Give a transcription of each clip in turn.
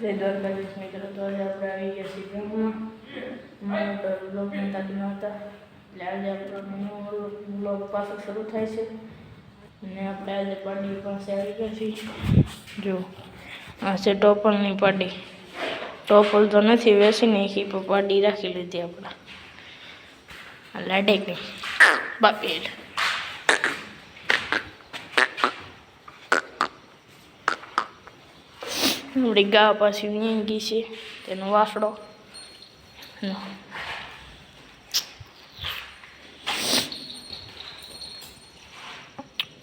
જય દ્વારકાધીશ મિત્રો તો આજે આપણે આવી ગયા છીએ ગામમાં બ્લોગ નહોતા બનાવતા એટલે આજે આપણો નવો બ્લોગ પાછો શરૂ થાય છે અને આપણે આજે પાડી પાસે આવી ગયા છીએ જો આ છે ટોપલની પાડી ટોપલ તો નથી વેચી નાખી પણ પાડી રાખી લીધી આપણે લાડેકની બાપેડ આપણી ગા પાછી વીંગી છે, તેનો વાસડો.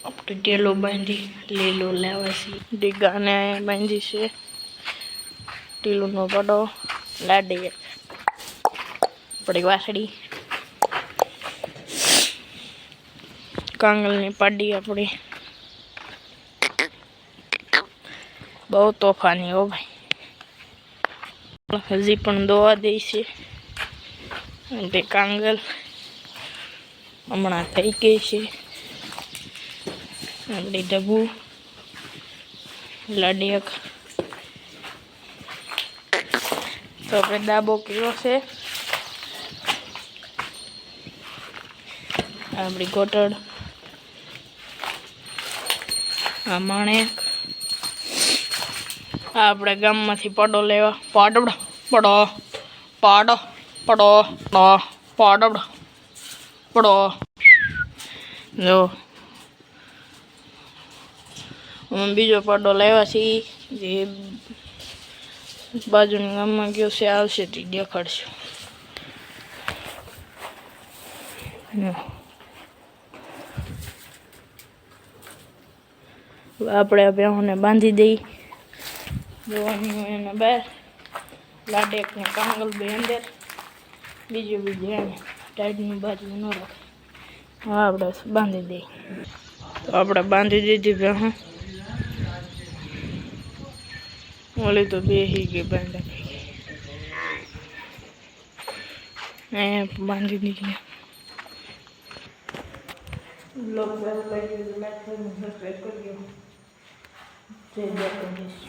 આપણે ટેલો બાંધી લીલો લેવા છે ડીગાને બાંધી છે. ટીલુનો પડો લાડી આપણી વાસડી કાંગલની પાડી આપણી. બહુ તોફાની હો ભાઈ હજી પણ દોવા દે છે અને કાંગલ હમણાં થઈ ગઈ છે આપણી ડબ્બુ લડિયક તો આપણે દાબો કીધો છે? આપણી ગોટડ। આ માણેક આ આપણે ગામમાંથી પડો લેવા. પાડવડ પડો, પાડો, પડો પડો પાડવડ પડો. જો. હું બીજો પડો લેવા છીએ જે બાજુની ગામમાં ગયો છે આવશે તે દેખાડશું. આપણે આ બેહોને બાંધી દઈ. જોવાની હોય એને બહાર લાડેક ને કાંગલ બે અંદર. બીજું બીજું એને ટાઈટની બાજુ ન રાખે. હા આપણે બાંધી દઈ તો આપણે બાંધી દીધી બેહું ઓલી તો બેસી ગઈ બાંધા. બાંધી દીધી. બ્લોગ લાઈક સબસ્ક્રાઈબ કરજો જય દ્વારકાધીશ